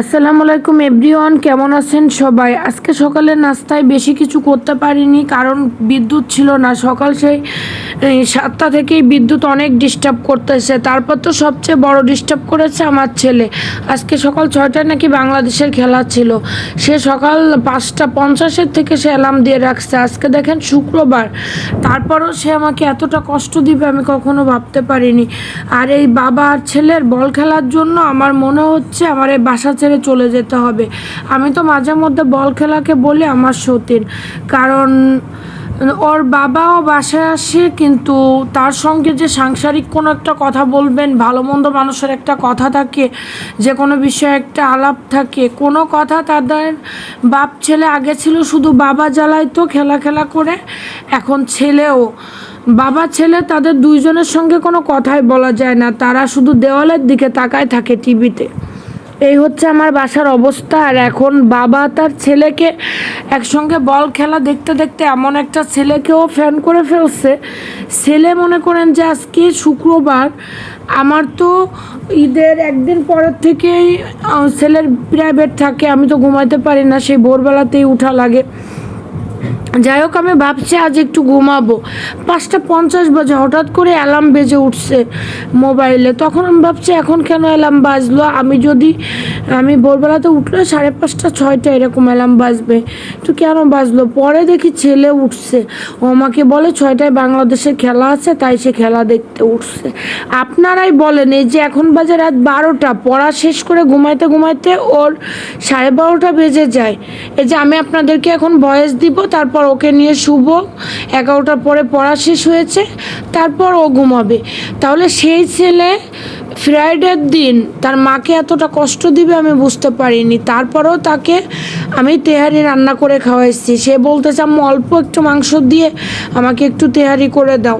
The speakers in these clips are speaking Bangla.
আসসালামু আলাইকুম এভরিওয়ান, কেমন আছেন সবাই? আজকে সকালে নাস্তায় বেশি কিছু করতে পারিনি, কারণ বিদ্যুৎ ছিল না। সকাল সেই সাতটা থেকেই বিদ্যুৎ অনেক ডিস্টার্ব করতেছে। তারপর তো সবচেয়ে বড় ডিস্টার্ব করেছে আমার ছেলে। আজকে সকাল ছয়টায় নাকি বাংলাদেশের খেলা ছিল। সে সকাল পাঁচটা পঞ্চাশের থেকে সে অ্যালার্ম দিয়ে রাখছে। আজকে দেখেন শুক্রবার। তারপরও সে আমাকে এতটা কষ্ট দিবে আমি কখনো ভাবতে পারিনি। আর এই বাবা আর ছেলের বল খেলার জন্য আমার মনে হচ্ছে আমার এই বাসা ছেড়ে চলে যেতে হবে। আমি তো মাঝে মধ্যে বল খেলাকে বলি আমার সতীর কারণ ওর বাবাও বাসায় আসে, কিন্তু তার সঙ্গে যে সাংসারিক কোনো একটা কথা বলবেন, ভালো মন্দ মানুষের একটা কথা থাকে, যে কোনো বিষয়ে একটা আলাপ থাকে, কোনো কথা তাদের বাপ ছেলে আগে ছিল শুধু বাবা জ্বালাইতো খেলা খেলা করে, এখন ছেলেও। বাবা ছেলে তাদের দুইজনের সঙ্গে কোনো কথাই বলা যায় না, তারা শুধু দেওয়ালের দিকে তাকায় থাকে টিভিতে। এই হচ্ছে আমার বাসার অবস্থা। আর এখন বাবা তার ছেলেকে একসঙ্গে বল খেলা দেখতে দেখতে এমন একটা ছেলেকেও ফ্যান করে ফেলছে। ছেলে মনে করেন যে আজকে শুক্রবার। আমার তো ঈদের একদিন পরের থেকেই ছেলের প্রাইভেট থাকে, আমি তো ঘুমাইতে পারি না, সেই ভোরবেলাতেই উঠা লাগে। যাই হোক, আমি ভাবছি আজ একটু ঘুমাবো। পাঁচটা পঞ্চাশ বাজে, হঠাৎ করে অ্যালার্ম বেজে উঠছে মোবাইলে তখন আমি ভাবছি, এখন কেন অ্যালার্ম বাজলো? আমি যদি, আমি ভোরবেলাতে উঠলে সাড়ে পাঁচটা, ছয়টা এরকম অ্যালার্ম বাজবে। তো কেন বাজলো? পরে দেখি ছেলে উঠছে। ও আমাকে বলে, ছয়টায় বাংলাদেশের খেলা আছে, তাই সে খেলা দেখতে উঠছে। আপনারাই বলেন, এই যে এখন বাজে রাত বারোটা, পড়া শেষ করে ঘুমাইতে ঘুমাইতে ওর সাড়ে বারোটা বেজে যায়। এই যে আমি আপনাদেরকে এখন ভয়েস দিব, তারপর ওকে নিয়ে শুভ এগারোটার পরে পড়া শেষ হয়েছে, তারপর ও ঘুমাবে। তাহলে সেই ছেলে ফ্রাইডের দিন তার মাকে এতটা কষ্ট দিবে আমি বুঝতে পারিনি। তারপরেও তাকে আমি তেহারি রান্না করে খাওয়াইছি। সে বলতে চাম অল্প একটু মাংস দিয়ে আমাকে একটু তেহারি করে দাও।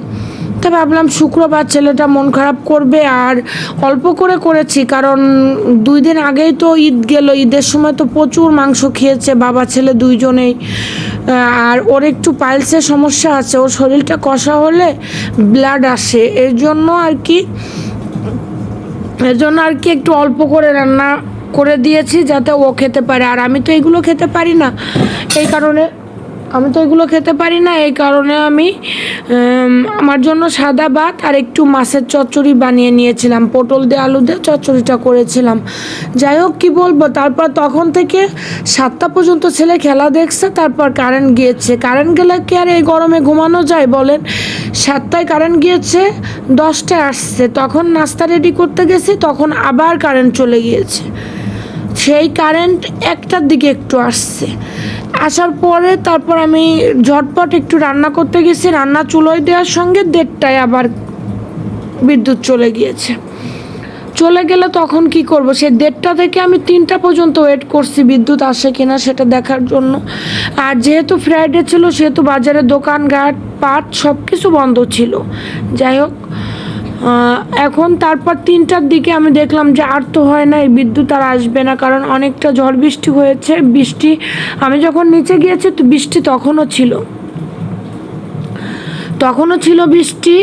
তা ভাবলাম শুক্রবার ছেলেটা মন খারাপ করবে আর অল্প করে করেছি, কারণ দুই দিন আগেই তো ঈদ গেল, ঈদের সময় তো প্রচুর মাংস খেয়েছে, বাবা, ছেলে দুইজনেই। আর ওর একটু পাইলসের সমস্যা আছে, ওর শরীরটা কষা হলে ব্লাড আসে, এর জন্য আর কি, এর জন্য আর কি একটু অল্প করে রান্না করে দিয়েছি যাতে ও খেতে পারে। আর আমি তো এগুলো খেতে পারি না, এই কারণে আমি তো এগুলো খেতে পারি না, এই কারণে আমি আমার জন্য সাদা ভাত আর একটু মাছের চচ্চড়ি বানিয়ে নিয়েছিলাম, পটল দিয়ে আলু দিয়ে চচ্চড়িটা করেছিলাম। যাই হোক, কী বলব, তারপর তখন থেকে সাতটা পর্যন্ত ছেলে খেলা দেখছে, তারপর কারেন্ট গিয়েছে। কারেন্ট গেলে কি আর এই গরমে ঘুমানো যায় বলেন? সাতটায় কারেন্ট গিয়েছে, দশটায় আসছে। তখন নাস্তা রেডি করতে গেছি, তখন আবার কারেন্ট চলে গিয়েছে। সেই কারেন্ট একটার দিকে একটু আসছে। আসার পরে তারপর আমি ঝটপট একটু রান্না করতে গেছি, রান্না চুলোয় দেওয়ার সঙ্গে দেড়টায় আবার বিদ্যুৎ চলে গিয়েছে। চলে গেলে তখন কি করব? সে দেড়টা থেকে আমি তিনটা পর্যন্ত ওয়েট করছি, বিদ্যুৎ আসে কিনা সেটা দেখার জন্য। আর যেহেতু ফ্রাইডে ছিল, সেহেতু বাজারে দোকানঘাট পাট সব কিছু বন্ধ ছিল। যাই হোক এখন তারপর তিনটার দিকে আমি দেখলাম যে আর তো হয় না, এই বিদ্যুৎ আর আসবে না, কারণ অনেকটা ঝড় বৃষ্টি হয়েছে। বৃষ্টি, আমি যখন নিচে গিয়েছি, তো বৃষ্টি তখনও ছিল। তখনও ছিল বৃষ্টি।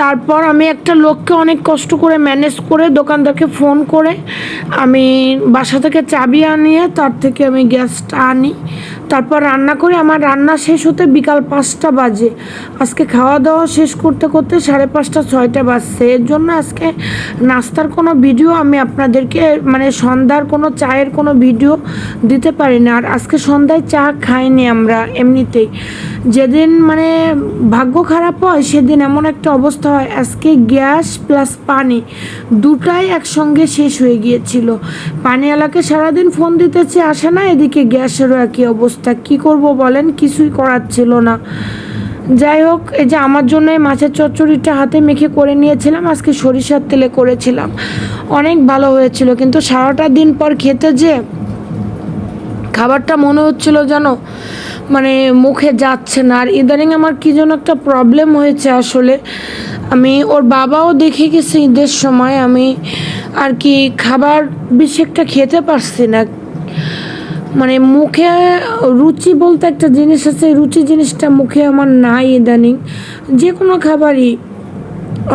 তারপর আমি একটা লোককে অনেক কষ্ট করে ম্যানেজ করে দোকানদারকে ফোন করে আমি বাসা থেকে চাবি আনিয়ে, তার থেকে আমি গ্যাসটা আনি। তারপর রান্না করে। আমার রান্না শেষ হতে বিকাল পাঁচটা বাজে। আজকে খাওয়া দাওয়া শেষ করতে করতে সাড়ে পাঁচটা, ছয়টা বাজছে। এর জন্য আজকে নাস্তার কোনো ভিডিও আমি আপনাদেরকে মানে সন্ধ্যার কোনো চায়ের কোনো ভিডিও দিতে পারি না আর আজকে সন্ধ্যায় চা খাইনি আমরা এমনিতেই। যেদিন মানে ভাগ্য খারাপ হয়, সেদিন এমন একটা অবস্থা হয়, আজকে গ্যাস প্লাস পানি দুটাই একসঙ্গে শেষ হয়ে গিয়েছিল। পানিওয়ালাকে সারাদিন ফোন দিতেছে, আসে না, এদিকে গ্যাসেরও একই অবস্থা। কি করব বলেন? কিছুই করার ছিল না। যাই হোক, এই যে আমার জন্য এই মাছের চচ্চড়িটা হাতে মেখে করে নিয়েছিলাম, আজকে সরিষার তেলে করেছিলাম। অনেক ভালো হয়েছিল, কিন্তু সারাটা দিন পর খেতে যে খাবারটা মনে হচ্ছিল যেন মানে মুখে যাচ্ছে না। আর ইদানিং আমার কী যেন একটা প্রবলেম হয়েছে আসলে। আমি ওর বাবাও দেখে গেছে ঈদের সময়। আমি আর কি খাবার বেশি একটা খেতে পারছি না। মানে মুখে রুচি বলতে একটা জিনিস আছে, রুচি জিনিসটা মুখে আমার নাই ইদানিং। যে কোনো খাবারই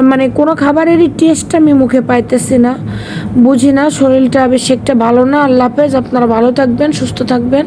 মানে কোনো খাবারেরই টেস্ট আমি মুখে পাইতেছি না। বুঝি না শরীরটা বেশি একটা ভালো না। আল্লাহ হাফেজ, আপনারা ভালো থাকবেন, সুস্থ থাকবেন।